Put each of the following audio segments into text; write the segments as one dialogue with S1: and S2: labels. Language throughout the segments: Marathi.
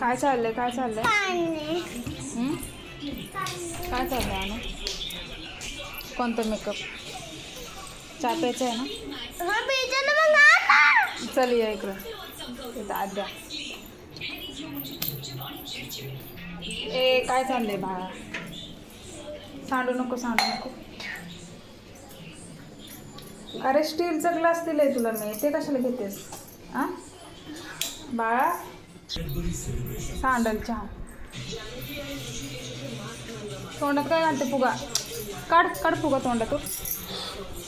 S1: काय चाललंय? काय चाललंय? हं? काय चाललंय अनु कोणतं मेकअप चहा प्यायचं आहे ना?
S2: हा ना
S1: चल या इकडं. आद्या ए काय चाललंय बाळा? सांडू नको सांडू नको. अरे स्टीलचा ग्लास दिलाय तुला मी. ते कशाला घेतेस? आ बाळा. सांडल चहा. तोंडात काय घालते फुगा? काढ काढ फुगा तोंडातून.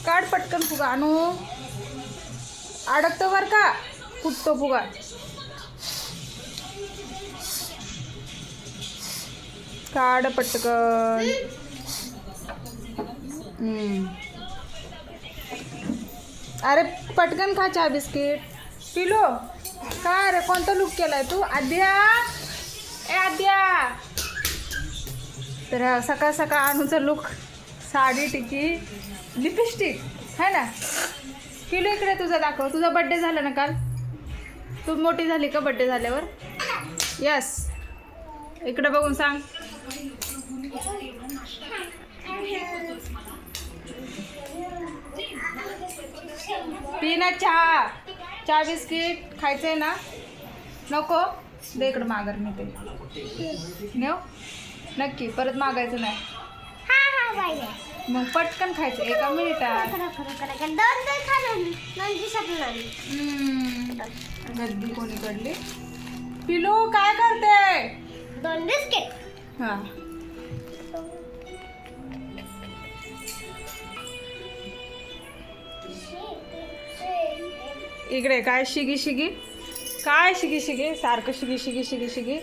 S1: काढ पटकन फुगा आणू अडकतो बर का? फुटतो फुगा. काढ पटकन. अरे पटकन खा चहा बिस्किट. पिलो. काय रे कोणता लुक केलाय तू? आद्या. ए आद्या. तर सकाळ सकाळ आणूचा लुक साडी टिकी लिपस्टिक है ना? पिलो इकडे तुझा दाखव. तुझा बड्डे झाला ना काल? तू मोठी झाली का बड्डे झाल्यावर? यस इकडे बघून सांग. पी चहा चहा बिस्किट खायचंय ना? नको? दे इकडं माघार मी ते. नेऊ? नक्की परत मागायचं नाही.
S2: हा हा बाई
S1: मग पटकन खायचं एका मिनिटात. गद्दी कोणी कडली? पिलू काय करते
S2: दोन बिस्किट.
S1: हा. इकडे काय शिगी शिगी? काय शिगी शिगी? सारखं शिगी शिगी शिगी शिगी.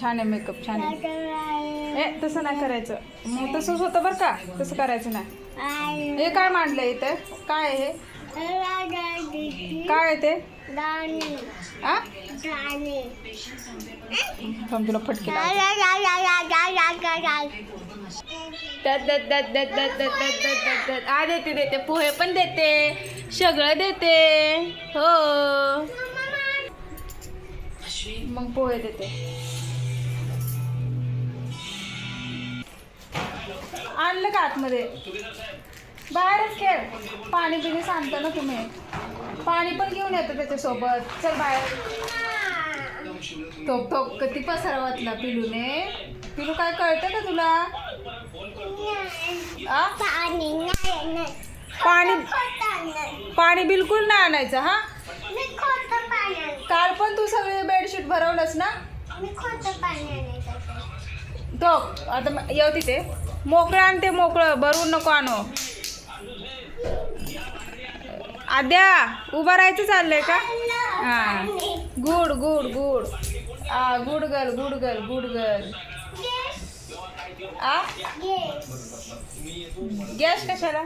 S1: छान आहे मेकअप छान आहे. ए तसं नाही करायचं. मग तसंच होतं बरं का? तसं करायचं नाही. हे काय मांडलं इथे? काय आहे हे? काय आहे ते? तुला फटके आ देते देते पोहे पण देते सगळं देते हो मग पोहे देते आणलं का आतमध्ये बाहेरच खेळ पाणी पिणी सांगता ना तुम्ही पाणी पण घेऊन येतं त्याच्यासोबत चल बाहेर ठोक ठोक किती पसारा वाचला पिलूने पिलू काय कळतं का तुला पाणी पाणी बिलकुल नाही आणायचं हा? काल पण तू सगळे बेडशीट भरवलंस ना? तो आता येऊ तिथे मोकळं आणते मोकळं भरवून नको आणू. आद्या उभं राहायचं चाललंय का? हा. Good good good. Good girl good girl good girl. आ? गॅस कशाला?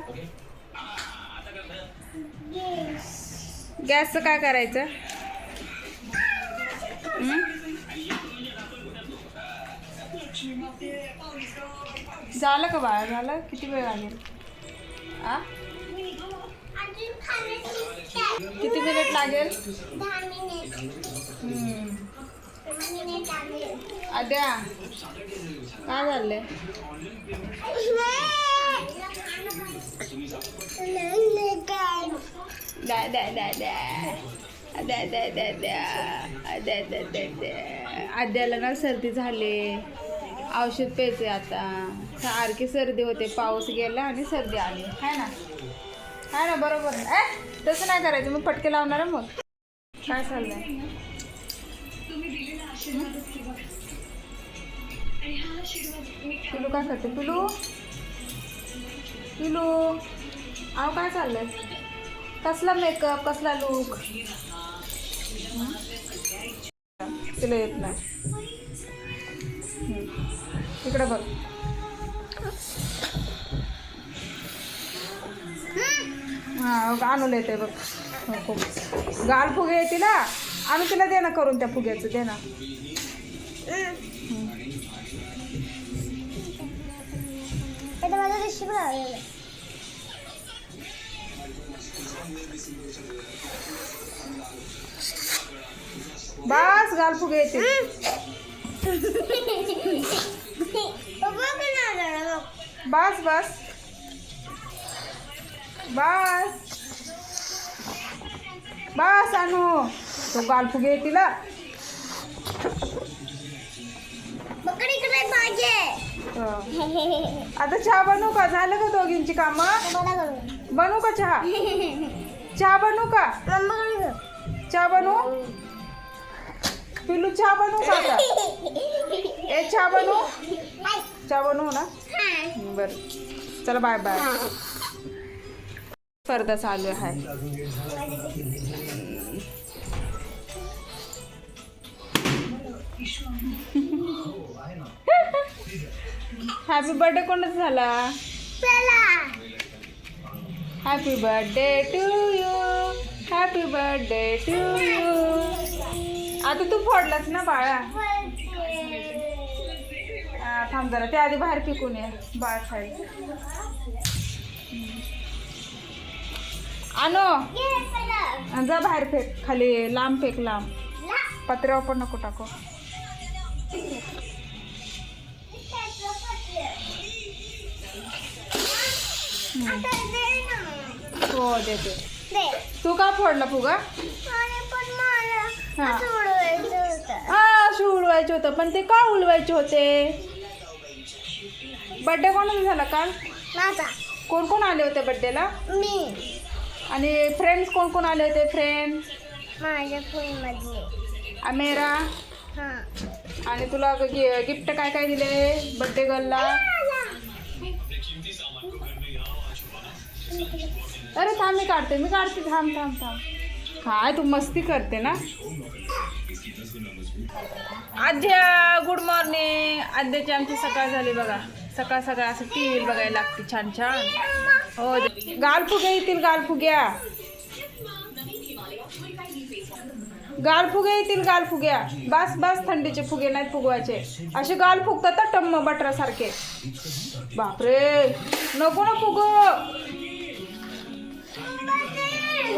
S1: गॅसचं काय करायचं? झालं का बाळा? झालं? किती वेळ लागेल? आ? किती मिनिट लागेल? अद्या काय झालंय? द्या द्या द्या द्या द्या द्या द्या आद्याला ना सर्दी झाली. औषध प्यायचे आता. सारखी सर्दी होते. पाऊस गेला आणि सर्दी आली. है ना? है ना बरोबर. तसं नाही करायचं. मग पटके लावणार मग. काय चाललंय? पिलू काय करते? पिलू पिलू अहो काय चाललंय? कसला मेकअप कसला लुक तिला येत नाही. इकडं इकडे बघ. हा. आणून येते बघ. हो, हो. खूप गाल फुगे आहे तिला? आम्ही तुला देणं करून त्या फुग्याचं
S2: देणार बस
S1: घाल फुगे येते बस बस. बस. तो गाल फुगे हं. आता चहा बनवू का? झालं का दोघींची कामं? बनवू का चहा? चहा बनवू का? चहा बनवू? पिलू चहा बनवू का आता? ए चहा बनवू? चहा बनवू ना? बरं. चला बाय बाय. स्पर्धा चालू आहे. हॅपी बर्थडे कोणाचा झाला? Happy birthday to you happy birthday to you आता तू फोडलास ना बाळा? थांब जरा ते आधी बाहेर पिकून ये बाळ खायचं आणो जा बाहेर फेक खाली लांब फेक लांब. पत्र्यावर पण नको टाकू. हो देते तू का फोडला फुगा? हा. उडवायचे होतं. पण ते का उडवायचे होते? बड्डे कोणाचा झाला काल? कोण कोण आले होते बड्डेला
S2: मी.
S1: आणि फ्रेंड्स कोण कोण आले होते? फ्रेंड
S2: माझ्या फोनमधले
S1: अमेरा
S2: हा.
S1: आणि तुला गिफ्ट काय काय दिले? बड्डे गर्लला अरे थांब मी काढते मी काढते थांब थांब थांब. काय तू मस्ती करते ना? आद्या गुड मॉर्निंग आद्याची आमची सकाळ झाली बघा. सकाळ सकाळ असं टी व्ही बघायला लागते छान छान. हो गाल येतील गाल फुग्या गाल फुगे येतील गाल फुग्या बस बस थंडीचे फुगे नाहीत फुगवायचे. असे गाल फुगतात टम्म बटरासारखे. बापरे नको ना फुग.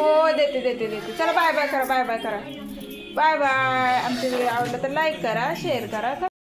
S1: हो देते देते देते. चला बाय बाय करा बाय बाय करा. बाय बाय आमचे व्हिडिओ आवडला तर लाईक करा शेअर करा.